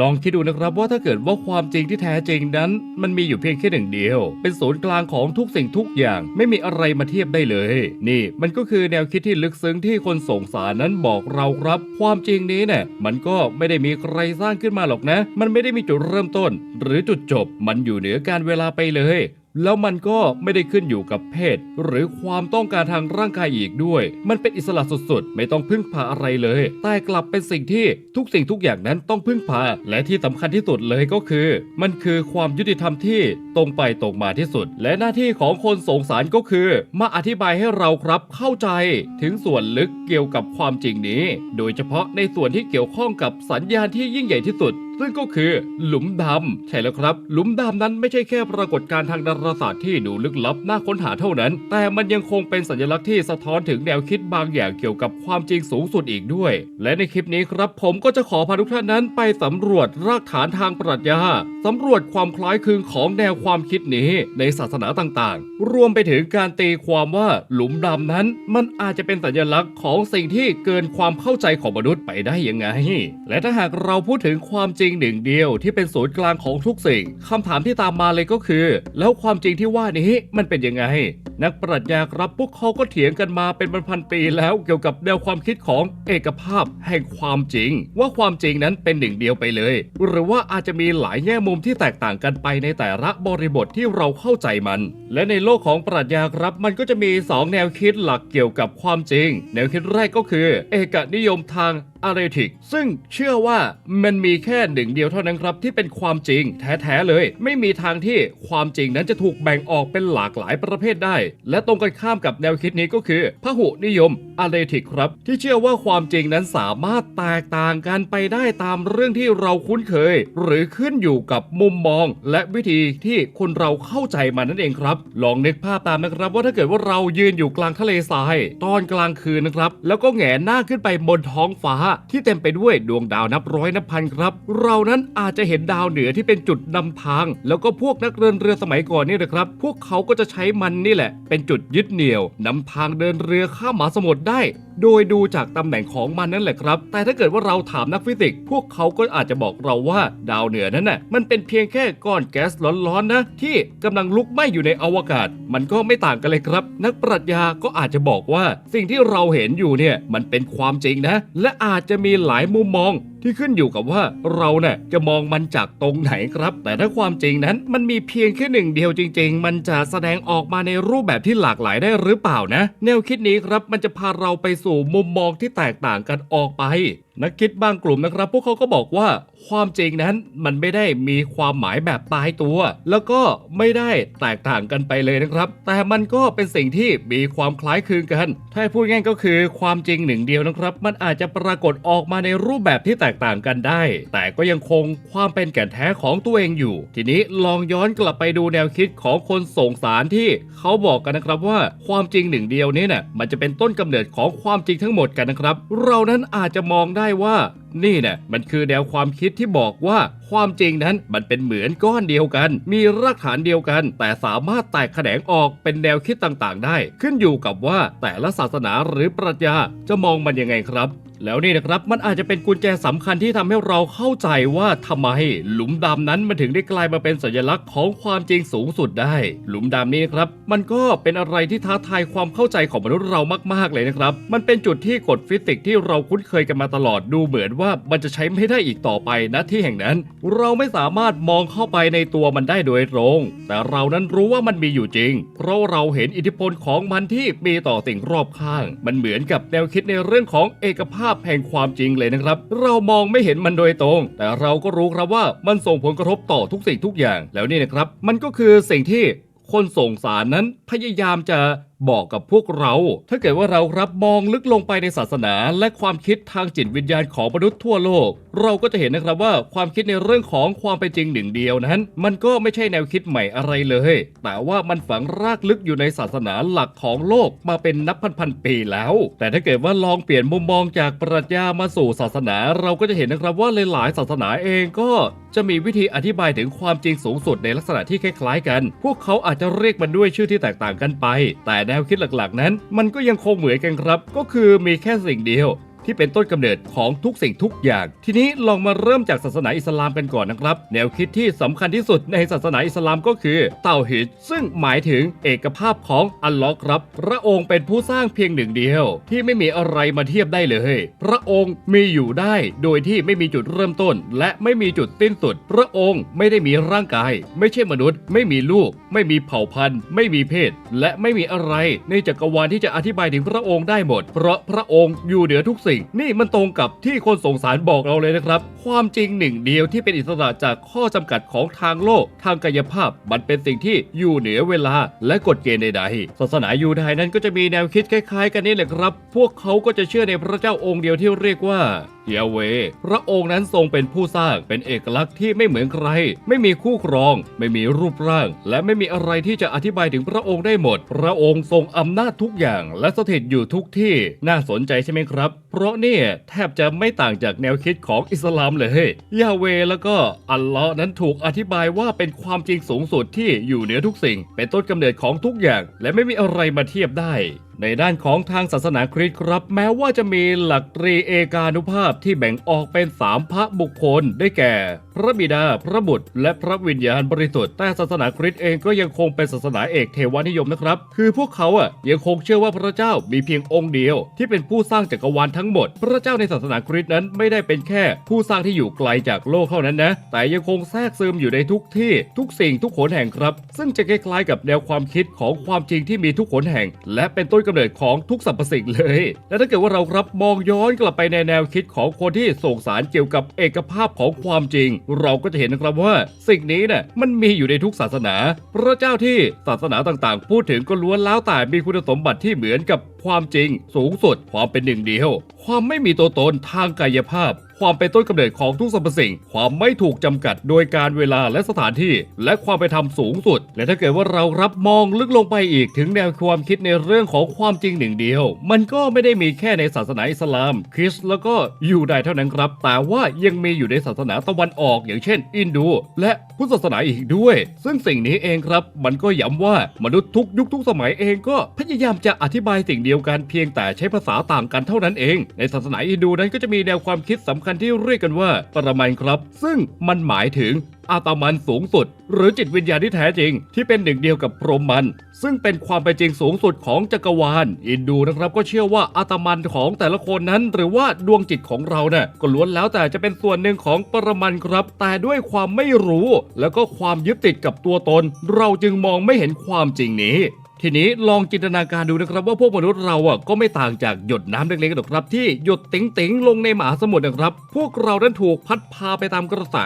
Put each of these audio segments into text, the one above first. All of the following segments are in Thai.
ลองคิดดูนะครับว่าถ้าเกิดว่าความจริงที่แท้จริงนั้น มันมีอยู่เพียงแค่หนึ่งเดียว เป็นศูนย์กลางของทุกสิ่งทุกอย่างไม่มีอะไรมาเทียบได้เลย นี่มันก็คือแนวคิดที่ลึกซึ้งที่คนส่งสารนั้นบอกเราครับ ความจริงนี้เนี่ยมันก็ไม่ได้มีใครสร้างขึ้นมาหรอกนะ มันไม่ได้มีจุดเริ่มต้น หรือจุดจบมันอยู่เหนือการเวลาไปเลย แล้วมันก็ไม่ได้ขึ้นอยู่กับเพศ หรือความต้องการทางร่างกายอีกด้วย มันเป็นอิสระสุดๆ ไม่ต้องพึ่งพาอะไรเลย แต่กลับเป็นสิ่งที่ทุกสิ่งทุกอย่างนั้นต้องพึ่งพา และที่สำคัญที่สุดเลยก็คือ มันคือความยุติธรรมที่ตรงไปตรงมาที่สุด และหน้าที่ของคนสงสารก็คือ มาอธิบายให้เราครับเข้าใจถึงส่วนลึกเกี่ยวกับความจริงนี้ โดยเฉพาะในส่วนที่เกี่ยวข้องกับสัญญาณที่ยิ่งใหญ่ที่สุด ซึ่งก็คือหลุมดำใช่แล้วครับ หลุมดำนั้นไม่ใช่แค่ปรากฏการณ์ทางดาราศาสตร์ที่ดูลึกลับน่าค้นหาเท่านั้น แต่มันยังคงเป็นสัญลักษณ์ที่สะท้อนถึงแนวคิดบางอย่างเกี่ยวกับความจริงสูงสุดอีกด้วย และในคลิปนี้ครับ ผมก็จะขอพาทุกท่านนั้นไปสำรวจรากฐานทางปรัชญาสำรวจความคล้ายคลึงของแนวความคิดนี้ในศาสนาต่างๆ รวมไปถึงการตีความว่าหลุมดำนั้น มันอาจจะเป็นสัญลักษณ์ของสิ่งที่เกินความเข้าใจของมนุษย์ไปได้ยังไง และถ้าหากเราพูดถึงความจริงริงหนึ่งเดียวที่เป็นศูนย์กลางของทุกสิ่งคำถามที่ตามมาเลยก็คือ แล้วความจริงที่ว่านี้มันเป็นยังไง นักปรัชญาครับพวกเขาก็เถียงกันมาเป็นพันๆปีแล้วเกี่ยวกับแนวความคิดของเอกภาพแห่งความจริง ว่าความจริงนั้นเป็นหนึ่งเดียวไปเลย หรือว่าอาจจะมีหลายแง่มุมที่แตกต่างกันไปในแต่ละบริบทที่เราเข้าใจมัน และในโลกของปรัชญาครับ มันก็จะมี 2 แนวคิดหลักเกี่ยวกับความจริง แนวคิดแรกก็คือ เอกนิยมทางอาริทิก ซึ่งเชื่อว่ามันมีแค่หนึ่งเดียวเท่านั้นครับที่เป็นความจริงแท้ๆเลย ไม่มีทางที่ความจริงนั้นจะถูกแบ่งออกเป็นหลากหลายประเภทได้ และตรงกันข้ามกับแนวคิดนี้ก็คือพหุนิยมอาริทิกครับ ที่เชื่อว่าความจริงนั้นสามารถแตกต่างกันไปได้ตามเรื่องที่เราคุ้นเคย หรือขึ้นอยู่กับมุมมอง และวิธีที่คนเราเข้าใจมันนั่นเองครับลองนึกภาพตามนะครับ ว่าถ้าเกิดว่าเรายืนอยู่กลางทะเลทราย ตอนกลางคืนนะครับ แล้วก็แหงหน้าขึ้นไปบนท้องฟ้าที่เต็มไปด้วยดวงดาวนับร้อยนับพันครับ เรานั้นอาจจะเห็นดาวเหนือที่เป็นจุดนำทาง แล้วก็พวกนักเดินเรือสมัยก่อนนี่นะครับ พวกเขาก็จะใช้มันนี่แหละ เป็นจุดยึดเหนี่ยวนำทางเดินเรือข้ามมหาสมุทรได้ โดยดูจากตำแหน่งของมันนั่นแหละครับ แต่ถ้าเกิดว่าเราถามนักฟิสิกส์พวกเขาก็อาจจะบอกเราว่าดาวเหนือนั้นน่ะมันเป็นเพียงแค่ก้อนแก๊สร้อนๆนะที่กำลังลุกไหม้อยู่ในอวกาศ มันก็ไม่ต่างกันเลยครับ นักปรัชญาก็อาจจะบอกว่าสิ่งที่เราเห็นอยู่เนี่ยมันเป็นความจริงนะ และอาจาจจะมีหลายมุมมองที่ขึ้นอยู่กับว่าเราเนี่ยจะมองมันจากตรงไหนครับ แต่ถ้าความจริงนั้นมันมีเพียงแค่หนึ่งเดียวจริง ๆ มันจะแสดงออกมาในรูปแบบที่หลากหลายได้หรือเปล่านะ แนวคิดนี้ครับมันจะพาเราไปสู่มุมมองที่แตกต่างกันออกไป นักคิดบางกลุ่มนะครับ พวกเขาก็บอกว่าความจริงนั้นมันไม่ได้มีความหมายแบบตายตัว แล้วก็ไม่ได้แตกต่างกันไปเลยนะครับ แต่มันก็เป็นสิ่งที่มีความคล้ายคลึงกัน ถ้าพูดง่ายก็คือความจริงหนึ่งเดียวนะครับ มันอาจจะปรากฏออกมาในรูปแบบที่แตกต่างกันได้ แต่ก็ยังคงความเป็นแก่นแท้ของตัวเองอยู่ ทีนี้ลองย้อนกลับไปดูแนวคิดของคนส่งสารที่เขาบอกกันนะครับว่าความจริงหนึ่งเดียวนี้น่ะมันจะเป็นต้นกำเนิดของความจริงทั้งหมดกันนะครับ เรานั้นอาจจะมองได้ว่า นี่เนี่ยมันคือแนวความคิดที่บอกว่าความจริงนั้นมันเป็นเหมือนก้อนเดียวกัน มีรากฐานเดียวกัน แต่สามารถแตกแขนงออกเป็นแนวคิดต่างๆ ได้ ขึ้นอยู่กับว่าแต่ละศาสนาหรือปรัชญาจะมองมันยังไงครับแล้วนี่นะครับมันอาจจะเป็นกุญแจสำคัญที่ทำให้เราเข้าใจว่าทำไมหลุมดำนั้นมันถึงได้กลายมาเป็นสัญลักษณ์ของความจริงสูงสุดได้ หลุมดำนี้นะครับมันก็เป็นอะไรที่ท้าทายความเข้าใจของมนุษย์เรามาก ๆเลยนะครับ มันเป็นจุดที่กฎฟิสิกส์ที่เราคุ้นเคยกันมาตลอดดูเหมือนว่ามันจะใช้ไม่ได้อีกต่อไปณที่แห่งนั้นเราไม่สามารถมองเข้าไปในตัวมันได้โดยตรง แต่เรานั้นรู้ว่ามันมีอยู่จริง เพราะเราเห็นอิทธิพลของมันที่มีต่อสิ่งรอบข้าง มันเหมือนกับแนวคิดในเรื่องของเอกภาพแห่งความจริงเลยนะครับ เรามองไม่เห็นมันโดยตรง แต่เราก็รู้ครับว่ามันส่งผลกระทบต่อทุกสิ่งทุกอย่าง แล้วนี่นะครับ มันก็คือสิ่งที่คนส่งสารนั้นพยายามจะ บอกกับพวกเรา ถ้าเกิดว่าเรารับมองลึกลงไปในศาสนา และความคิดทางจิตวิญญาณของมนุษย์ทั่วโลก เราก็จะเห็นนะครับว่าความคิดในเรื่องของความเป็นจริงหนึ่งเดียวนั้น มันก็ไม่ใช่แนวคิดใหม่อะไรเลย แต่ว่ามันฝังรากลึกอยู่ในศาสนาหลักของโลกมาเป็นนับพันๆปีแล้ว แต่ถ้าเกิดว่าลองเปลี่ยนมุมมองจากปรัชญามาสู่ศาสนา เราก็จะเห็นนะครับว่าหลายๆศาสนาเองก็จะมีวิธีอธิบายถึงความจริงสูงสุดในลักษณะที่คล้ายๆกัน พวกเขาอาจจะเรียกมันด้วยชื่อที่แตกต่างกันไป แต่แนวคิดหลักๆ นั้น มันก็ยังคงเหมือนกันครับ ก็คือมีแค่สิ่งเดียว ที่เป็นต้นกำเนิดของทุกสิ่งทุกอย่าง ทีนี้ลองมาเริ่มจากศาสนาอิสลามกันก่อนนะครับ แนวคิดที่สำคัญที่สุดในศาสนาอิสลามก็คือเต่าฮิดซึ่งหมายถึงเอกภาพของอัลลอฮ์ครับ พระองค์เป็นผู้สร้างเพียงหนึ่งเดียว ที่ไม่มีอะไรมาเทียบได้เลย พระองค์มีอยู่ได้โดยที่ไม่มีจุดเริ่มต้น และไม่มีจุดสิ้นสุด พระองค์ไม่ได้มีร่างกาย ไม่ใช่มนุษย์ ไม่มีลูก ไม่มีเผ่าพันธุ์ ไม่มีเพศ และไม่มีอะไรในจักรวาลที่จะอธิบายถึงพระองค์ได้หมด เพราะพระองค์อยู่เหนือทุกสิ่งนี่มันตรงกับที่คนสงสารบอกเราเลยนะครับ ความจริงหนึ่งเดียวที่เป็นอิสระจากข้อจำกัดของทางโลก ทางกายภาพ มันเป็นสิ่งที่อยู่เหนือเวลาและกฎเกณฑ์ใดๆศาสนายูดายนั้นก็จะมีแนวคิดคล้ายๆ กันนี่แหละครับ พวกเขาก็จะเชื่อในพระเจ้าองค์เดียวที่เรียกว่ายาเว พระองค์นั้นทรงเป็นผู้สร้างเป็นเอกลักษณ์ที่ไม่เหมือนใคร ไม่มีคู่ครอง ไม่มีรูปร่าง และไม่มีอะไรที่จะอธิบายถึงพระองค์ได้หมด พระองค์ทรงอำนาจทุกอย่าง และสถิตอยู่ทุกที่ น่าสนใจใช่ไหมครับ เพราะเนี่ยแทบจะไม่ต่างจากแนวคิดของอิสลามเลยยาเวแล้วก็อัลลอฮ์นั้นถูกอธิบายว่าเป็นความจริงสูงสุดที่อยู่เหนือทุกสิ่ง เป็นต้นกำเนิดของทุกอย่าง และไม่มีอะไรมาเทียบได้ ในด้านของทางศาสนาคริสต์ครับ แม้ว่าจะมีหลักตรีเอกานุภาพที่แบ่งออกเป็นสามพระบุคคลได้แก่ พระบิดา พระบุตร และพระวิญญาณบริสุทธิ์แต่ศาสนาคริสต์เองก็ยังคงเป็นศาสนาเอกเทวานิยมนะครับ คือพวกเขาอะยังคงเชื่อว่าพระเจ้ามีเพียงองค์เดียว ที่เป็นผู้สร้างจักรวาลทั้งหมด พระเจ้าในศาสนาคริสต์นั้นไม่ได้เป็นแค่ ผู้สร้างที่อยู่ไกลจากโลกเท่านั้นนะ แต่ยังคงแทรกซึมอยู่ในทุกที่ ทุกสิ่งทุกขนแห่งครับ ซึ่งจะคล้ายๆกับแนวความคิดของความจริงที่มีทุกขนแห่ง และเป็นต้นกำเนิดของทุกสรรพสิ่งเลย และถ้าเกิดว่าเราครับมองย้อนกลับไปในแนวคิดของคนที่ส่งสารเกี่ยวกับเอกภาพของความจริง เราก็จะเห็นนะครับว่าสิ่งนี้เนี่ยมันมีอยู่ในทุกศาสนา พระเจ้าที่ศาสนาต่างๆ พูดถึงก็ล้วนแล้วแต่มีคุณสมบัติที่เหมือนกับความจริง สูงสุดความเป็นหนึ่งเดียว ความไม่มีตัวตนทางกายภาพ ความเป็นต้นกำเนิดของทุกสรรพสิ่ง ความไม่ถูกจำกัดโดยการเวลาและสถานที่ และความเป็นธรรมสูงสุด และถ้าเกิดว่าเรารับมองลึกลงไปอีกถึงแนวความคิดในเรื่องของความจริงหนึ่งเดียว มันก็ไม่ได้มีแค่ในศาสนาอิสลาม คริสต์แล้วก็ยูไดายเท่านั้นครับ แต่ว่ายังมีอยู่ในศาสนาตะวันออกอย่างเช่น อินโดและพุทธศาสนาอีกด้วย ซึ่งสิ่งนี้เองครับ มันก็ย้ำว่ามนุษย์ทุกยุคทุกสมัยเองก็พยายามจะอธิบายสิ่งเดียวกันเพียงแต่ใช้ภาษาต่างกันเท่านั้นเอง ในศาสนาอินโดนั้นก็จะมีแนวความคิดสำคัญที่เรียกกันว่าปรมันครับ ซึ่งมันหมายถึงอาตมันสูงสุด หรือจิตวิญญาณที่แท้จริง ที่เป็นหนึ่งเดียวกับพรหมมัน ซึ่งเป็นความเป็นจริงสูงสุดของจักรวาลอินดูนะครับก็เชื่อว่าอาตมันของแต่ละคนนั้น หรือว่าดวงจิตของเราเนี่ยก็ล้วนแล้วแต่จะเป็นส่วนหนึ่งของปรมันครับ แต่ด้วยความไม่รู้ แล้วก็ความยึดติดกับตัวตน เราจึงมองไม่เห็นความจริงนี้ ทีนี้ลองจินตนาการดูนะครับว่าพวกมนุษย์เราอะก็ไม่ต่างจากหยดน้ำเล็กๆหรอกครับ ที่หยดติ๋งๆลงในมหาสมุทรนะครับ พวกเรานั้นถูกพัดพาไปตามกระแส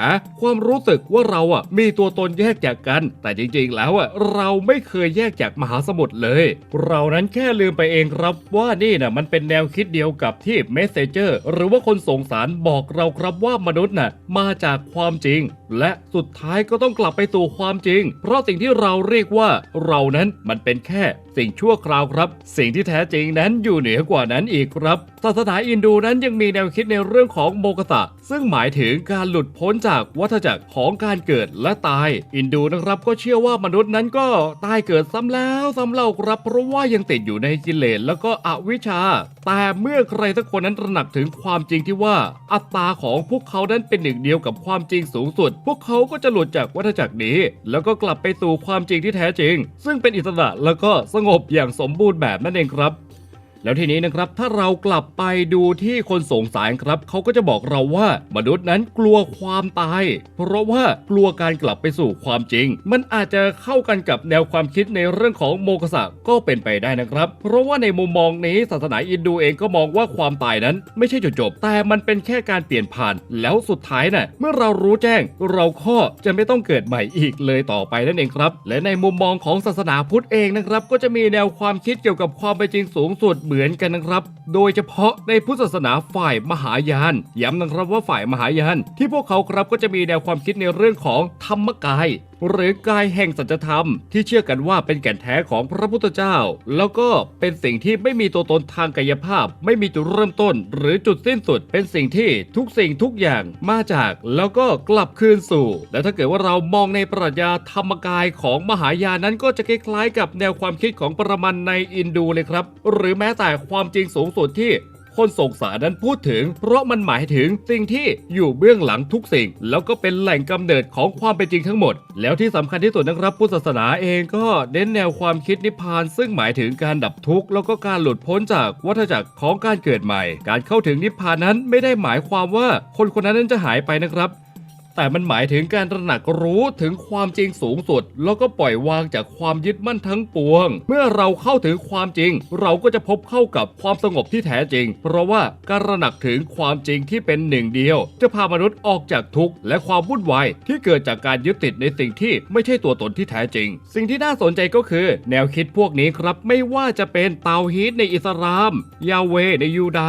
ความรู้สึกว่าเราอะมีตัวตนแยกจากกัน แต่จริงๆ แล้วอะเราไม่เคยแยกจากมหาสมุทรเลย เรานั้นแค่ลืมไปเองครับว่านี่น่ะมันเป็นแนวคิดเดียวกับที่เมสเซเจอร์หรือว่าคนส่งสารบอกเราครับว่ามนุษย์น่ะมาจากความจริง และสุดท้ายก็ต้องกลับไปสู่ความจริง เพราะสิ่งที่เราเรียกว่าเรานั้นมันเป็นแค่สิ่งชั่วคราวครับ สิ่งที่แท้จริงนั้นอยู่เหนือกว่านั้นอีกครับศาสนาอินดูนั้นยังมีแนวคิดในเรื่องของโมกษะซึ่งหมายถึงการหลุดพ้นจากวัฏจักรของการเกิดและตาย อินดูนะครับก็เชื่อว่ามนุษย์นั้นก็ตายเกิดซ้ำแล้วซ้ำเล่าครับเพราะว่ายังติดอยู่ในกิเลสแล้วก็อวิชชา แต่เมื่อใครสักคนนั้นตระหนักถึงความจริงที่ว่า อัตตาของพวกเขานั้นเป็นหนึ่งเดียวกับความจริงสูงสุด พวกเขาก็จะหลุดจากวัฏจักรนี้ แล้วก็กลับไปสู่ความจริงที่แท้จริง ซึ่งเป็นอิสระแล้วก็สงบอย่างสมบูรณ์แบบนั่นเองครับ แล้วทีนี้นะครับถ้าเรากลับไปดูที่คนสงสารครับเขาก็จะบอกเราว่ามนุษย์นั้นกลัวความตาย เพราะว่ากลัวการกลับไปสู่ความจริง มันอาจจะเข้ากันกับแนวความคิดในเรื่องของโมกษะก็เป็นไปได้นะครับ เพราะว่าในมุมมองนี้ศาสนาอินดูเองก็มองว่าความตายนั้น ไม่ใช่จุดจบ แต่มันเป็นแค่การเปลี่ยนผ่าน แล้วสุดท้ายน่ะเมื่อเรารู้แจ้ง เราก็จะไม่ต้องเกิดใหม่อีกเลยต่อไปนั่นเองครับ และในมุมมองของศาสนาพุทธเองนะครับ ก็จะมีแนวความคิดเกี่ยวกับความเป็นจริงสูงสุดเหมือนกันนะครับ โดยเฉพาะในพุทธศาสนาฝ่ายมหายาน ย้ำนะครับว่าฝ่ายมหายาน ที่พวกเขาครับก็จะมีแนวความคิดในเรื่องของธรรมกาย หรือกายแห่งสัจธรรม ที่เชื่อกันว่าเป็นแก่นแท้ของพระพุทธเจ้า แล้วก็เป็นสิ่งที่ไม่มีตัวตนทางกายภาพ ไม่มีจุดเริ่มต้น หรือจุดสิ้นสุด เป็นสิ่งที่ทุกสิ่งทุกอย่างมาจากแล้วก็กลับคืนสู่ และถ้าเกิดว่าเรามองในปรัชญาธรรมกายของมหายานั้นก็จะคล้ายๆกับแนวความคิดของปรมันในอินดูเลยครับ หรือแม้แต่ความจริงสูงสุดที่ คนส่งสารนั้นพูดถึง เพราะมันหมายถึงสิ่งที่อยู่เบื้องหลังทุกสิ่ง แล้วก็เป็นแหล่งกำเนิดของความเป็นจริงทั้งหมด แล้วที่สำคัญที่สุดนะครับพุทธศาสนาเองก็เน้นแนวความคิดนิพพาน ซึ่งหมายถึงการดับทุกข์แล้วก็การหลุดพ้นจากวัฏจักรของการเกิดใหม่ การเข้าถึงนิพพานนั้นไม่ได้หมายความว่าคนคนนั้นจะหายไปนะครับ แต่มันหมายถึงการตระหนักรู้ถึงความจริงสูงสุด แล้วก็ปล่อยวางจากความยึดมั่นทั้งปวง เมื่อเราเข้าถึงความจริง เราก็จะพบเข้ากับความสงบที่แท้จริง เพราะว่าการตระหนักถึงความจริงที่เป็นหนึ่งเดียว จะพามนุษย์ออกจากทุกข์และความวุ่นวายที่เกิดจากการยึดติดในสิ่งที่ไม่ใช่ตัวตนที่แท้จริง สิ่งที่น่าสนใจก็คือ แนวคิดพวกนี้ครับไม่ว่าจะเป็นเตาฮีตในอิสลาม ยาเวในยูได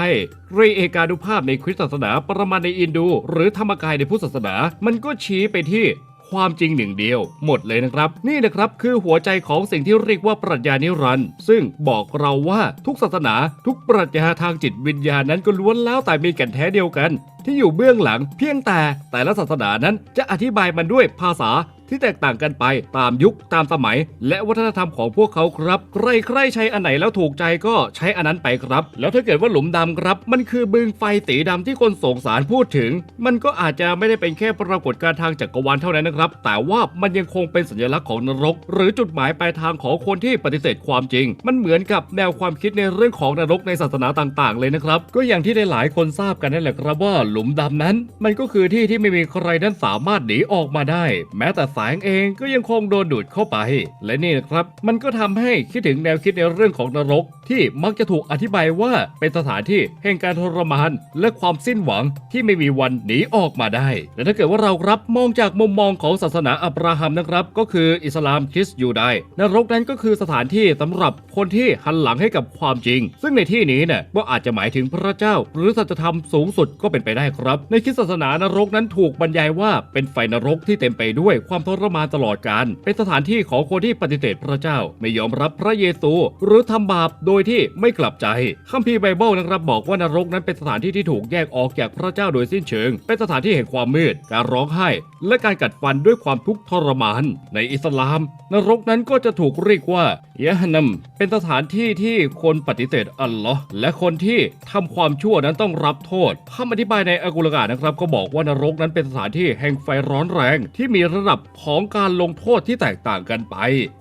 รเอกานุภาพในคริสตศาสนาประมาณในอินดู หรือธรรมกายในพุทธศาสนา มันก็ชี้ไปที่ความจริงหนึ่งเดียว หมดเลยนะครับ นี่นะครับคือหัวใจของสิ่งที่เรียกว่าปรัชญานิรันด์ซึ่งบอกเราว่าทุกศาสนา ทุกปรัชญาทางจิตวิญญาณนั้นก็ล้วนแล้วแต่มีแก่นแท้เดียวกันที่อยู่เบื้องหลัง เพียงแต่แต่ละศาสนานั้นจะอธิบายมันด้วยภาษาที่แตกต่างกันไปตามยุคตามสมัย และวัฒนธรรมของพวกเขาครับ ใครใครใช้อันไหนแล้วถูกใจก็ใช้อันนั้นไปครับ แล้วถ้าเกิดว่าหลุมดำครับ มันคือบึงไฟสีดำที่คนสงสารพูดถึง มันก็อาจจะไม่ได้เป็นแค่ปรากฏการณ์ทางจักรวาลเท่านั้นนะครับ แต่ว่ามันยังคงเป็นสัญลักษณ์ของนรก หรือจุดหมายปลายทางของคนที่ปฏิเสธความจริง มันเหมือนกับแนวความคิดในเรื่องของนรกในศาสนาต่าง ๆ เลยนะครับ ก็อย่างที่ได้หลายคนทราบกันนั่นแหละครับว่าหลุมดำนั้น มันก็คือที่ที่ไม่มีใครนั้นสามารถหนีออกมาได้ แม้แต่แสงเองก็ยังคงโดนดูดเข้าไป และนี่นะครับ มันก็ทำให้คิดถึงแนวคิดในเรื่องของนรก ที่มักจะถูกอธิบายว่าเป็นสถานที่แห่งการทรมาน และความสิ้นหวังที่ไม่มีวันหนีออกมาได้และถ้าเกิดว่าเราครับมองจากมุมมองของศาสนาอับราฮัมนะครับ ก็คืออิสลามคริสต์ยูไดนรกนั้นก็คือสถานที่สำหรับคนที่หันหลังให้กับความจริง ซึ่งในที่นี้เนี่ยก็อาจจะหมายถึงพระเจ้า หรือสัจธรรมสูงสุดก็เป็นไปได้ครับ ในคริสตศาสนานรกนั้นถูกบรรยายว่าเป็นไฟนรกที่เต็มไปด้วยความทรมานตลอดกาลเป็นสถานที่ของคนที่ปฏิเสธพระเจ้า ไม่ยอมรับพระเยซู หรือทำบาปโดยที่ไม่กลับใจคัมภีร์ไบเบิลนะครับบอกว่านรกนั้นเป็นสถานที่ที่ถูกแยกออกจากพระเจ้าโดยสิ้นเชิง เป็นสถานที่แห่งความมืด การร้องไห้ และการกัดฟันด้วยความทุกข์ทรมาน ในอิสลาม นรกนั้นก็จะถูกเรียกว่ายะฮันนัมเป็นสถานที่ที่คนปฏิเสธอัลลอฮ์และคนที่ทำความชั่วนั้นต้องรับโทษคำอธิบายในในอัลกุรอานนะครับก็บอกว่านรกนั้นเป็นสถานที่แห่งไฟร้อนแรง ที่มีระดับของการลงโทษที่แตกต่างกันไป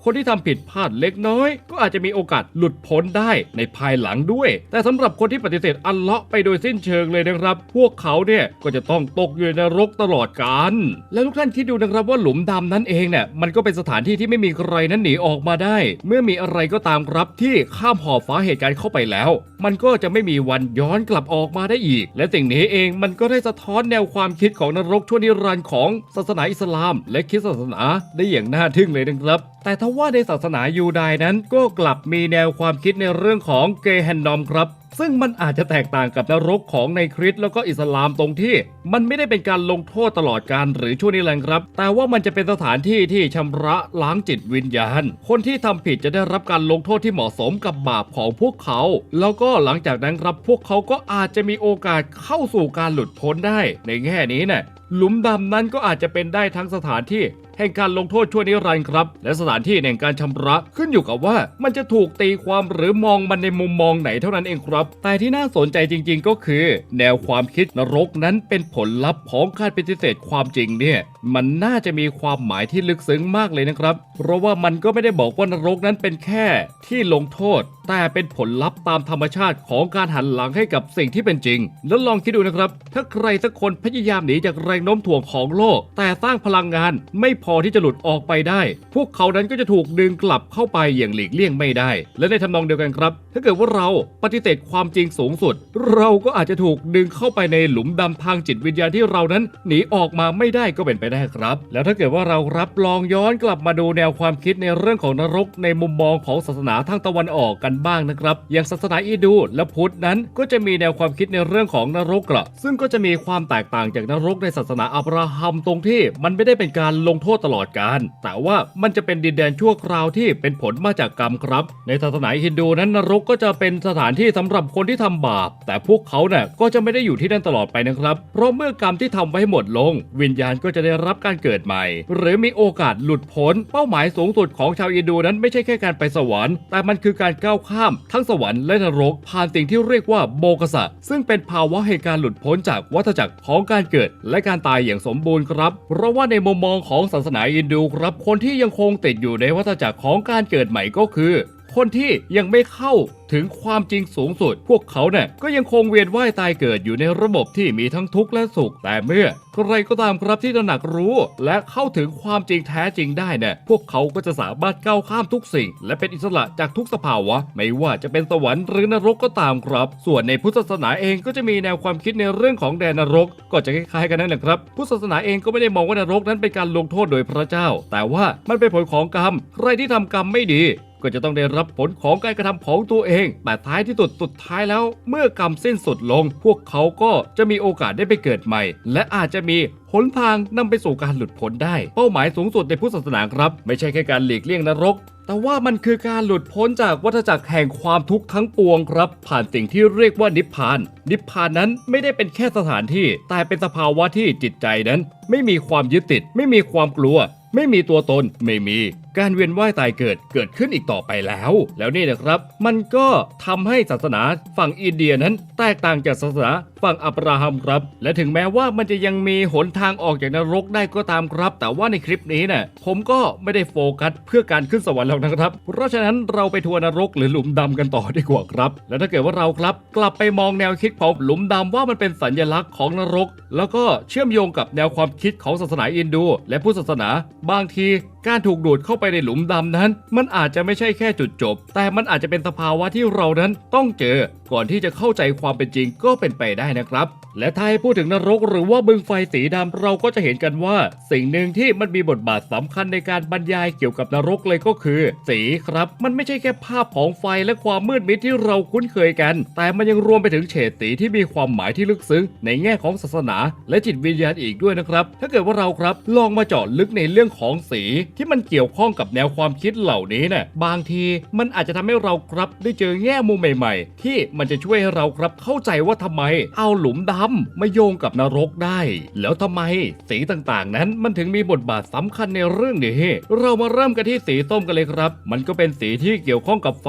คนที่ทำผิดพลาดเล็กน้อย ก็อาจจะมีโอกาสหลุดพ้นได้ในภายหลังด้วย แต่สำหรับคนที่ปฏิเสธอัลเลาะไปโดยสิ้นเชิงเลยนะครับ พวกเขาเนี่ยก็จะต้องตกอยู่ในนรกตลอดกาลแล้วทุกท่านคิดดูนะครับว่าหลุมดำนั้นเองเนี่ยมันก็เป็นสถานที่ที่ไม่มีใครนั้นหนีออกมาได้ เมื่อมีอะไรก็ตามครับที่ข้ามหอบฟ้าเหตุการณ์เข้าไปแล้ว มันก็จะไม่มีวันย้อนกลับออกมาได้อีก และสิ่งนี้เองมันก็ได้สะท้อนแนวความคิดของนรกชั่วนิรันดร์ของศาสนาอิสลาม และคริสตศาสนาได้อย่างน่าทึ่งเลยนะครับแต่ถ้าว่าในศาสนายูดายนั้นก็กลับมีแนวความคิดในเรื่องของเกแฮนนอมครับ ซึ่งมันอาจจะแตกต่างกับนรกของในคริสต์แล้วก็อิสลามตรงที่ มันไม่ได้เป็นการลงโทษตลอดการหรือช่วงนิรันดร์ครับ แต่ว่ามันจะเป็นสถานที่ที่ชำระล้างจิตวิญญาณ คนที่ทำผิดจะได้รับการลงโทษที่เหมาะสมกับบาปของพวกเขา แล้วก็หลังจากนั้นครับพวกเขาก็อาจจะมีโอกาสเข้าสู่การหลุดพ้นได้ ในแง่นี้เนี่ย หลุมดำนั้นก็อาจจะเป็นได้ทั้งสถานที่ แห่งการลงโทษชั่วนิรันดร์ครับ และสถานที่แห่งการชำระขึ้นอยู่กับว่ามันจะถูกตีความหรือมองมันในมุมมองไหนเท่านั้นเองครับ แต่ที่น่าสนใจจริง ๆ ก็คือ แนวความคิดนรกนั้นเป็นผลลัพธ์ของการปฏิเสธความจริงเนี่ย มันน่าจะมีความหมายที่ลึกซึ้งมากเลยนะครับ เพราะว่ามันก็ไม่ได้บอกว่านรกนั้นเป็นแค่ที่ลงโทษ แต่เป็นผลลัพธ์ตามธรรมชาติของการหันหลังให้กับสิ่งที่เป็นจริง แล้วลองคิดดูนะครับ ถ้าใครสักคนพยายามหนีจากแรงโน้มถ่วงของโลก แต่สร้างพลังงานไม่พอที่จะหลุดออกไปได้ พวกเขานั้นก็จะถูกดึงกลับเข้าไปอย่างหลีกเลี่ยงไม่ได้ และในทำนองเดียวกันครับ ถ้าเกิดว่าเราปฏิเสธความจริงสูงสุด เราก็อาจจะถูกดึงเข้าไปในหลุมดำทางจิตวิญญาณที่เรานั้นหนีออกมาไม่ได้ก็เป็นไปได้ครับ แล้วถ้าเกิดว่าเรารับลองย้อนกลับมาดูแนวความคิดในเรื่องของนรกในมุมมองของศาสนาทางตะวันออกกันบ้างนะครับ อย่างศาสนาอิดูและพุทธนั้นก็จะมีแนวความคิดในเรื่องของนรกกระซึ่งก็จะมีความแตกต่างจากนรกในศาสนาอับราฮัมตรงที่ มันไม่ได้เป็นการลงโทษตลอดกาลแต่ว่ามันจะเป็นดินแดนชั่วคราวที่เป็นผลมาจากกรรมครับ ในศาสนาฮินดูนั้นนรกก็จะเป็นสถานที่สำหรับคนที่ทำบาป แต่พวกเขาเนี่ยก็จะไม่ได้อยู่ที่นั่นตลอดไปนะครับ เพราะเมื่อกรรมที่ทำไว้หมดลง วิญญาณก็จะได้รับการเกิดใหม่ หรือมีโอกาสหลุดพ้น เป้าหมายสูงสุดของชาวอินโดนั้นไม่ใช่แค่การไปสวรรค์ แต่มันคือการก้าวข้าม ทั้งสวรรค์และนรก ผ่านสิ่งที่เรียกว่าโบกสะซึ่งเป็นภาวะแห่งการหลุดพ้นจากวัฏจักรของการเกิด และการตายอย่างสมบูรณ์ครับ เพราะว่าในมุมมองของศาสนาอินดูครับคนที่ยังคงติดอยู่ในวัฏจักรของการเกิดใหม่ก็คือ คนที่ยังไม่เข้า ถึงความจริงสูงสุด พวกเขาเนี่ยก็ยังคงเวียนว่ายตายเกิดอยู่ในระบบที่มีทั้งทุกข์และสุขแต่เมื่อใครก็ตามครับที่ตระหนักรู้ และเข้าถึงความจริงแท้จริงได้เนี่ยพวกเขาก็จะสามารถก้าวข้ามทุกสิ่ง และเป็นอิสระจากทุกสภาวะ ไม่ว่าจะเป็นสวรรค์หรือนรกก็ตามครับ ส่วนในพุทธศาสนาเองก็จะมีแนวความคิดในเรื่องของแดนนรก ก็จะคล้ายๆกันนั่นแหละครับพุทธศาสนาเองก็ไม่ได้มองว่านรกนั้นเป็นการลงโทษโดยพระเจ้า แต่ว่ามันเป็นผลของกรรม ใครที่ทำกรรมไม่ดี ก็จะต้องได้รับผลของการกระทำของตัวเอง แต่ท้ายที่สุดสุดท้ายแล้ว เมื่อกรรมสิ้นสุดลง พวกเขาก็จะมีโอกาสได้ไปเกิดใหม่ และอาจจะมีหนทางนำไปสู่การหลุดพ้นได้ เป้าหมายสูงสุดในพุทธศาสนาครับ ไม่ใช่แค่การหลีกเลี่ยงนรก แต่ว่ามันคือการหลุดพ้นจากวัฏจักรแห่งความทุกข์ทั้งปวงครับ ผ่านสิ่งที่เรียกว่านิพพาน นิพพานนั้นไม่ได้เป็นแค่สถานที่ แต่เป็นสภาวะที่จิตใจนั้น ไม่มีความยึดติด ไม่มีความกลัว ไม่มีตัวตนไม่มี การเวียนว่ายตายเกิดเกิดขึ้นอีกต่อไปแล้ว แล้วนี่นะครับ มันก็ทำให้ศาสนาฝั่งอินเดียนั้น แตกต่างจากศาสนาฝั่งอับราฮัมครับ และถึงแม้ว่ามันจะยังมีหนทางออกจากนรกได้ก็ตามครับ แต่ว่าในคลิปนี้เนี่ยผมก็ไม่ได้โฟกัสเพื่อการขึ้นสวรรค์แล้วนะครับ เพราะฉะนั้นเราไปทัวร์นรกหรือหลุมดำกันต่อดีกว่าครับ แล้วถ้าเกิดว่าเราครับ กลับไปมองแนวคิดของหลุมดำว่ามันเป็นสัญลักษณ์ของนรก แล้วก็เชื่อมโยงกับแนวความคิดของศาสนาอินดู และพุทธศาสนาบางทีการถูกดูดเข้าไปในหลุมดำนั้น มันอาจจะไม่ใช่แค่จุดจบ แต่มันอาจจะเป็นสภาวะที่เรานั้นต้องเจอ ก่อนที่จะเข้าใจความเป็นจริงก็เป็นไปได้นะครับ และถ้าให้พูดถึงนรกหรือว่าบึงไฟสีดำเราก็จะเห็นกันว่า สิ่งหนึ่งที่มันมีบทบาทสำคัญในการบรรยายเกี่ยวกับนรกเลยก็คือ สีครับ มันไม่ใช่แค่ภาพของไฟและความมืดมิดที่เราคุ้นเคยกัน แต่มันยังรวมไปถึงเฉดสีที่มีความหมายที่ลึกซึ้ง ในแง่ของศาสนา และจิตวิญญาณอีกด้วยนะครับ ถ้าเกิดว่าเราครับลองมาเจาะลึกในเรื่องของสีที่มันเกี่ยวข้องกับแนวความคิดเหล่านี้เนี่ยบางทีมันอาจจะทำให้เราครับได้เจอแง่มุมใหม่ ๆ ที่มันจะช่วยให้เราครับเข้าใจว่าทำไม เอาหลุมดำมาโยงกับนรกได้ แล้วทำไมสีต่างๆ นั้นมันถึงมีบทบาทสำคัญในเรื่องนี้เรามาเริ่มกันที่สีส้มกันเลยครับ มันก็เป็นสีที่เกี่ยวข้องกับไฟ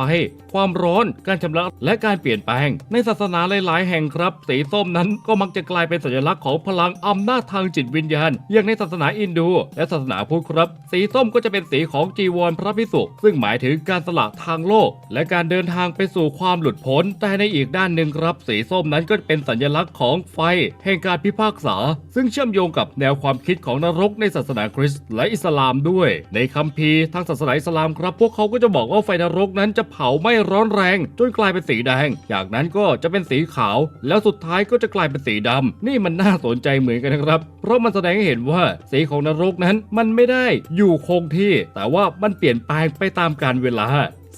ความร้อน การชำระและการเปลี่ยนแปลง ในศาสนาหลาย ๆ แห่งครับ สีส้มนั้นก็มักจะกลายเป็นสัญลักษณ์ของพลังอำนาจทางจิตวิญญาณ อย่างในศาสนาอินโดและศาสนาพุทธครับ สีส้มก็จะเป็นสีของจีวรพระภิกษุซึ่งหมายถึงการสละทางโลก และการเดินทางไปสู่ความหลุดพ้น แต่ในอีกด้านหนึ่งครับ สีส้มนั้นก็เป็นสัญลักษณ์ของไฟ แห่งการพิพากษา ซึ่งเชื่อมโยงกับแนวความคิดของนรกในศาสนาคริสต์และอิสลามด้วย ในคัมภีร์ทางศาสนาอิสลามครับ พวกเขาก็จะบอกว่าไฟนรกนั้นจะเผาไม้ร้อนแรงจนกลายเป็นสีแดง จากนั้นก็จะเป็นสีขาว แล้วสุดท้ายก็จะกลายเป็นสีดำนี่มันน่าสนใจเหมือนกันนะครับ เพราะมันแสดงให้เห็นว่าสีของนรกนั้นมันไม่ได้อยู่คงที่ แต่ว่ามันเปลี่ยนแปลงไปตามกาลเวลา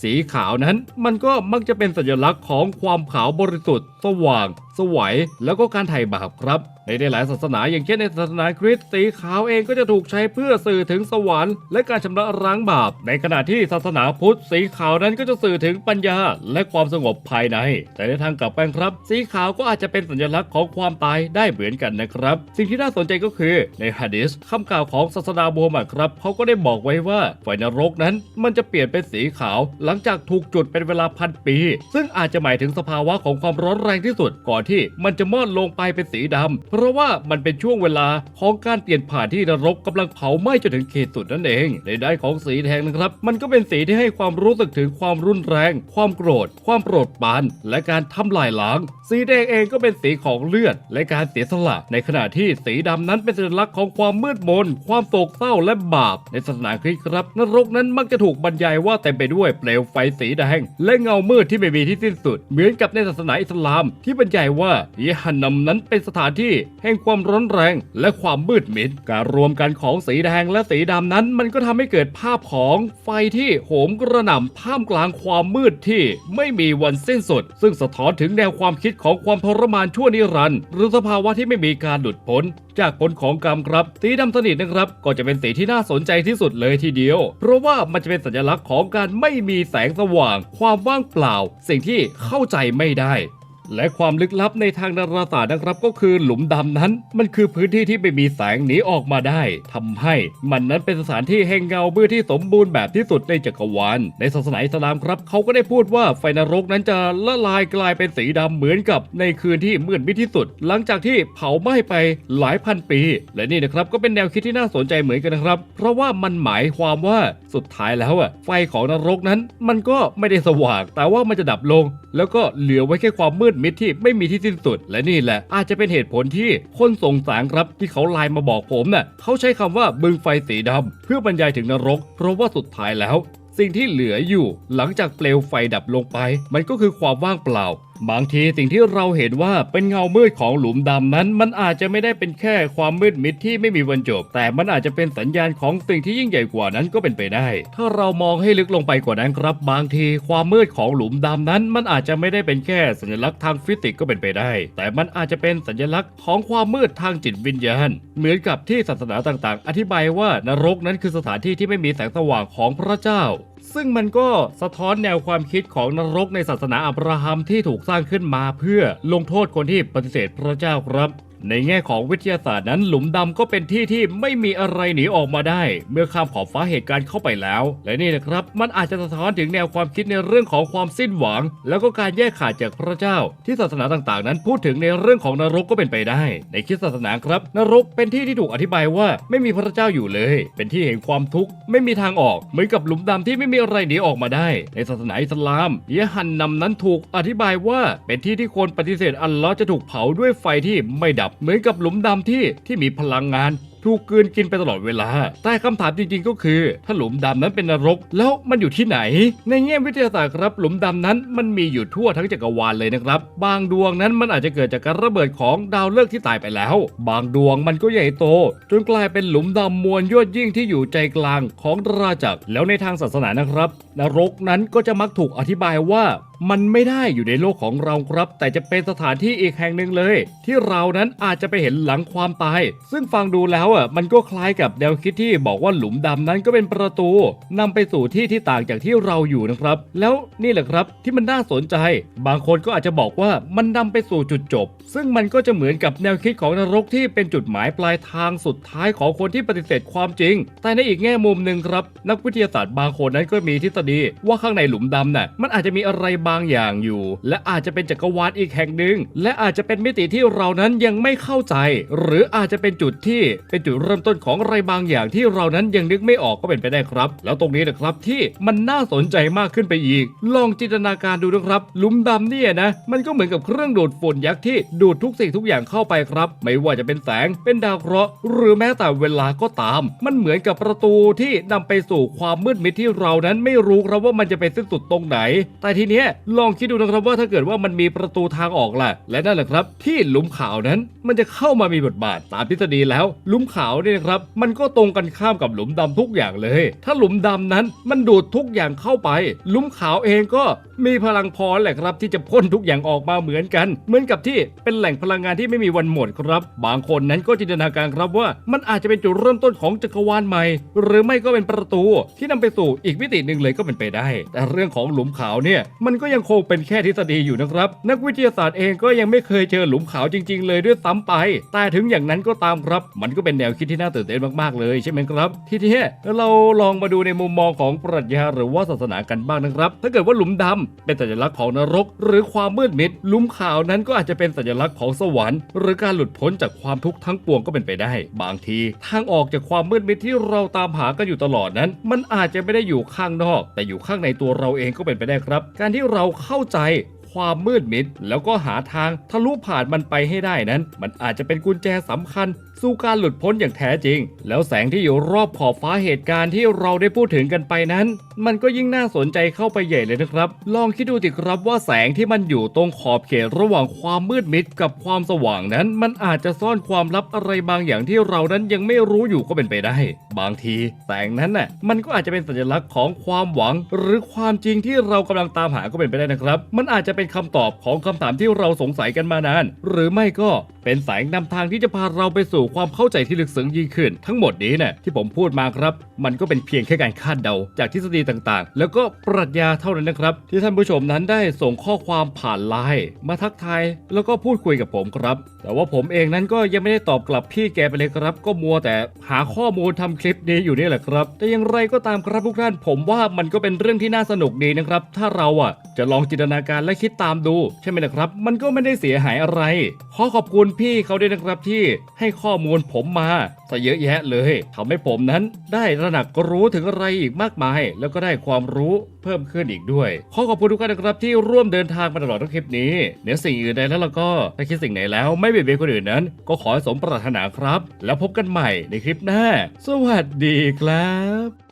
สีขาวนั้นมันก็มักจะเป็นสัญลักษณ์ของความขาวบริสุทธิ์สว่างสวัยแล้วก็การไถ่บาปครับ ในหลายศาสนาอย่างเช่นในศาสนาคริสต์สีขาวเองก็จะถูกใช้เพื่อสื่อถึงสวรรค์และการชำระล้างบาป ในขณะที่ศาสนาพุทธสีขาวนั้นก็จะสื่อถึงปัญญาและความสงบภายใน แต่ในทางกลับกันครับ สีขาวก็อาจจะเป็นสัญลักษณ์ของความตายได้เหมือนกันนะครับ สิ่งที่น่าสนใจก็คือในฮะดิษคำกล่าวของศาสดาโมฮัมหมัดครับเขาก็ได้บอกไว้ว่าไฟนรกนั้นมันจะเปลี่ยนเป็นสีขาว หลังจากถูกจุดเป็นเวลาพันปี ซึ่งอาจจะหมายถึงสภาวะของความร้อนแรงที่สุดก่อนที่มันจะมอดลงไปเป็นสีดำเพราะว่ามันเป็นช่วงเวลาของการเปลี่ยนผ่านที่นรกกำลังเผาไหม้จนถึงเขตสุดนั่นเองในด้านของสีแดงนะครับ มันก็เป็นสีที่ให้ความรู้สึกถึงความรุนแรง ความโกรธ ความโปรดปราน และการทำลายล้าง สีแดงเองก็เป็นสีของเลือด และการเสียสละ ในขณะที่สีดำนั้นเป็นสัญลักษณ์ของความมืดมน ความโศกเศร้าและบาป ในศาสนาคริสต์ครับ นรกนั้นมักจะถูกบรรยายว่าเต็มไปด้วยเปลวไฟสีแดง และเงามืดที่ไม่มีที่สิ้นสุด เหมือนกับในศาสนาอิสลามที่บรรยายว่าเยฮันนัมนั้นเป็นสถานที่แห่งความร้อนแรงและความมืดมิด การรวมกันของสีแดงและสีดำนั้น มันก็ทำให้เกิดภาพของไฟที่โหมกระหน่ำท่ามกลางความมืดที่ไม่มีวันสิ้นสุด ซึ่งสะท้อนถึงแนวความคิดของความทรมานชั่วนิรันดร์หรือสภาวะที่ไม่มีการหลุดพ้นจากผลของกรรมครับสีดำสนิทนะครับ ก็จะเป็นสีที่น่าสนใจที่สุดเลยทีเดียว เพราะว่ามันจะเป็นสัญลักษณ์ของการไม่มีแสงสว่าง ความว่างเปล่า สิ่งที่เข้าใจไม่ได้ และความลึกลับในทางดาราศาสตร์นะครับก็คือหลุมดำนั้น มันคือพื้นที่ที่ไม่มีแสงหนีออกมาได้ทำให้มันนั้นเป็นสถานที่แห่งเงาเบื่อที่สมบูรณ์แบบที่สุดในจักรวาลในศาสนาอิสลามครับเขาก็ได้พูดว่าไฟนรกนั้นจะละลายกลายเป็นสีดำเหมือนกับในคืนที่มืดมิดที่สุด หลังจากที่เผาไหม้ไปหลายพันปี และนี่นะครับก็เป็นแนวคิดที่น่าสนใจเหมือนกันนะครับ เพราะว่ามันหมายความว่าสุดท้ายแล้วอะไฟของนรกนั้น มันก็ไม่ได้สว่าง แต่ว่ามันจะดับลง แล้วก็เหลือไว้แค่ความมืดมิดที่ไม่มีที่สิ้นสุด และนี่แหละ อาจจะเป็นเหตุผลที่คนสงสารครับที่เขาไลน์มาบอกผมน่ะเขาใช้คำว่าบึงไฟสีดำเพื่อบรรยายถึงนรก เพราะว่าสุดท้ายแล้ว สิ่งที่เหลืออยู่ หลังจากเปลวไฟดับลงไป มันก็คือความว่างเปล่า บางทีสิ่งที่เราเห็นว่าเป็นเงามืดของหลุมดำนั้น มันอาจจะไม่ได้เป็นแค่ความมืดมิดที่ไม่มีวันจบ แต่มันอาจจะเป็นสัญญาณของสิ่งที่ยิ่งใหญ่กว่านั้นก็เป็นไปได้ ถ้าเรามองให้ลึกลงไปกว่านั้นครับ บางทีความมืดของหลุมดำนั้น มันอาจจะไม่ได้เป็นแค่สัญลักษณ์ทางฟิสิกส์ก็เป็นไปได้ แต่มันอาจจะเป็นสัญลักษณ์ของความมืดทางจิตวิญญาณ เหมือนกับที่ศาสนาต่างๆ อธิบายว่านรกนั้นคือสถานที่ที่ไม่มีแสงสว่างของพระเจ้า ซึ่งมันก็สะท้อนแนวความคิดของนรกในศาสนาอับราฮัมที่ถูกสร้างขึ้นมาเพื่อลงโทษคนที่ปฏิเสธพระเจ้าครับ ในแง่ของวิทยาศาสตร์นั้นหลุมดำก็เป็นที่ที่ไม่มีอะไรหนีออกมาได้ เมื่อข้ามขอบฟ้าเหตุการณ์เข้าไปแล้ว และนี่นะครับ มันอาจจะสะท้อนถึงแนวความคิดในเรื่องของความสิ้นหวัง แล้วก็การแยกขาดจากพระเจ้า ที่ศาสนาต่างๆ นั้นพูดถึงในเรื่องของนรกก็เป็นไปได้ ในคิดศาสนาครับ นรกเป็นที่ที่ถูกอธิบายว่าไม่มีพระเจ้าอยู่เลย เป็นที่แห่งความทุกข์ไม่มีทางออก เหมือนกับหลุมดำที่ไม่มีอะไรหนีออกมาได้ ในศาสนาอิสลามยะฮันนำนั้นถูกอธิบายว่าเป็นที่ที่คนปฏิเสธอัลลอฮ์จะถูกเผาด้วยไฟที่ไม่ดับเหมือนกับหลุมดำที่ที่มีพลังงาน ถูกกืนกินไปตลอดเวลา แต่คำถามจริงๆก็คือ ถ้าหลุมดำนั้นเป็นนรก แล้วมันอยู่ที่ไหน ในแง่วิทยาศาสตร์ครับ หลุมดำนั้นมันมีอยู่ทั่วทั้งจักรวาลเลยนะครับ บางดวงนั้นมันอาจจะเกิดจากการระเบิดของดาวฤกษ์ที่ตายไปแล้ว บางดวงมันก็ใหญ่โต จนกลายเป็นหลุมดำมวลยวดยิ่งที่อยู่ใจกลางของราจักรแล้วในทางศาสนานะครับ นรกนั้นก็จะมักถูกอธิบายว่ามันไม่ได้อยู่ในโลกของเราครับ แต่จะเป็นสถานที่อีกแห่งหนึ่งเลย ที่เรานั้นอาจจะไปเห็นหลังความตาย ซึ่งฟังดูแล้วอะมันก็คล้ายกับแนวคิดที่บอกว่าหลุมดำนั้นก็เป็นประตูนำไปสู่ที่ที่ต่างจากที่เราอยู่นะครับ แล้วนี่แหละครับที่มันน่าสนใจ บางคนก็อาจจะบอกว่ามันนำไปสู่จุดจบ ซึ่งมันก็จะเหมือนกับแนวคิดของนรกที่เป็นจุดหมายปลายทางสุดท้ายของคนที่ปฏิเสธความจริง แต่ในอีกแง่มุมหนึ่งครับ นักวิทยาศาสตร์บางคนนั้นก็มีทฤษฎีว่าข้างในหลุมดำน่ะมันอาจจะมีอะไรบางอย่างอยู่ และอาจจะเป็นจักรวาลอีกแห่งหนึ่งและอาจจะเป็นมิติที่เรานั้นยังไม่เข้าใจ หรืออาจจะเป็นจุดที่เป็นจุดเริ่มต้นของอะไรบางอย่างที่เรานั้นยังนึกไม่ออกก็เป็นไปได้ครับ แล้วตรงนี้นะครับที่มันน่าสนใจมากขึ้นไปอีก ลองจินตนาการดูนะครับหลุมดำเนี่ยนะมันก็เหมือนกับเครื่องดูดฝุ่นยักษ์ที่ดูดทุกสิ่งทุกอย่างเข้าไปครับ ไม่ว่าจะเป็นแสงเป็นดาวเคราะห์หรือแม้แต่เวลาก็ตาม มันเหมือนกับประตูที่นำไปสู่ความมืดมิดที่เรานั้นไม่รู้ครับว่ามันจะไปสิ้นสุดตรงไหน แต่ทีเนี้ยลองคิดดูนะครับว่าถ้าเกิดว่ามันมีประตูทางออกล่ะและนั่นแหละครับ ที่หลุมขาวนั้นมันจะเข้ามามีบทบาทตามทฤษฎีแล้วหลุมขาวเนี่ยครับ มันก็ตรงกันข้ามกับหลุมดำทุกอย่างเลย ถ้าหลุมดำนั้นมันดูดทุกอย่างเข้าไป หลุมขาวเองก็มีพลังพอแหละครับ ที่จะพ่นทุกอย่างออกมาเหมือนกัน เหมือนกับที่เป็นแหล่งพลังงานที่ไม่มีวันหมดครับ บางคนนั้นก็จินตนาการครับว่า มันอาจจะเป็นจุดเริ่มต้นของจักรวาลใหม่ หรือไม่ก็เป็นประตูที่นำไปสู่อีกมิติหนึ่งเลยก็เป็นไปได้ แต่เรื่องของหลุมขาวเนี่ยมันก็ยังคงเป็นแค่ทฤษฎีอยู่นะครับ นักวิทยาศาสตร์เองก็ยังไม่เคยเจอหลุมขาวจริง ๆ เลยด้วยซ้ำไป แต่ถึงอย่างนั้นก็ตามครับ มันก็เป็นนวคิดที่น่าตื่นเต้นมากๆเลยใช่ไหมครับ ทีนี้เราลองมาดูในมุมมองของปรัชญาหรือว่าศาสนากันบ้างนะครับ ถ้าเกิดว่าหลุมดำเป็นสัญลักษณ์ของนรก หรือความมืดมิดหลุมขาวนั้นก็อาจจะเป็นสัญลักษณ์ของสวรรค์ หรือการหลุดพ้นจากความทุกข์ทั้งปวงก็เป็นไปได้ บางที ทางออกจากความมืดมิดที่เราตามหากันอยู่ตลอดนั้น มันอาจจะไม่ได้อยู่ข้างนอก แต่อยู่ข้างในตัวเราเองก็เป็นไปได้ครับ การที่เราเข้าใจความมืดมิดแล้วก็หาทางทะลุผ่านมันไปให้ได้นั้น มันอาจจะเป็นกุญแจสำคัญ สู่การหลุดพ้นอย่างแท้จริง แล้วแสงที่อยู่รอบขอบฟ้าเหตุการณ์ที่เราได้พูดถึงกันไปนั้น มันก็ยิ่งน่าสนใจเข้าไปใหญ่เลยนะครับ ลองคิดดูสิครับว่าแสงที่มันอยู่ตรงขอบเขตระหว่างความมืดมิดกับความสว่างนั้น มันอาจจะซ่อนความลับอะไรบางอย่างที่เรานั้นยังไม่รู้อยู่ก็เป็นไปได้ บางทีแสงนั้นน่ะมันก็อาจจะเป็นสัญลักษณ์ของความหวัง หรือความจริงที่เรากำลังตามหาก็เป็นไปได้นะครับ มันอาจจะเป็นเป็นคำตอบของคำถามที่เราสงสัยกันมานาน หรือไม่ก็เป็นแสงนำทางที่จะพาเราไปสู่ความเข้าใจที่ลึกซึ้งยิ่งขึ้น ทั้งหมดนี้เนี่ยที่ผมพูดมาครับ มันก็เป็นเพียงแค่การคาดเดา จากทฤษฎีต่างๆ แล้วก็ปรัชญาเท่านั้นนะครับ ที่ท่านผู้ชมนั้นได้ส่งข้อความผ่านไลน์มาทักทายแล้วก็พูดคุยกับผมครับ แต่ว่าผมเองนั้นก็ยังไม่ได้ตอบกลับพี่แกไปเลยครับ ก็มัวแต่หาข้อมูลทำคลิปนี้อยู่นี่แหละครับ แต่อย่างไรก็ตามครับทุกท่านผมว่ามันก็เป็นเรื่องที่น่าสนุกดีนะครับ ถ้าเราอะจะลองจินตนาการและคิดตามดู ใช่ไหมล่ะครับ มันก็ไม่ได้เสียหายอะไร ขอขอบคุณพี่เขาด้วยนะครับที่ให้ข้อมูลผมมาซะเยอะแยะเลยทำให้ผมนั้นได้ระหนักรู้ถึงอะไรอีกมากมาย แล้วก็ได้ความรู้เพิ่มขึ้นอีกด้วย ขอขอบคุณทุกท่านนะครับที่ร่วมเดินทางมาตลอดทั้งคลิปนี้เหนือสิ่งอื่นใดแล้วเราก็ถ้าคิดสิ่งไหนแล้วไม่เบียดเบียนคนอื่นนั้น ก็ขอสมปรารถนาครับ แล้วพบกันใหม่ในคลิปหน้า สวัสดีครับ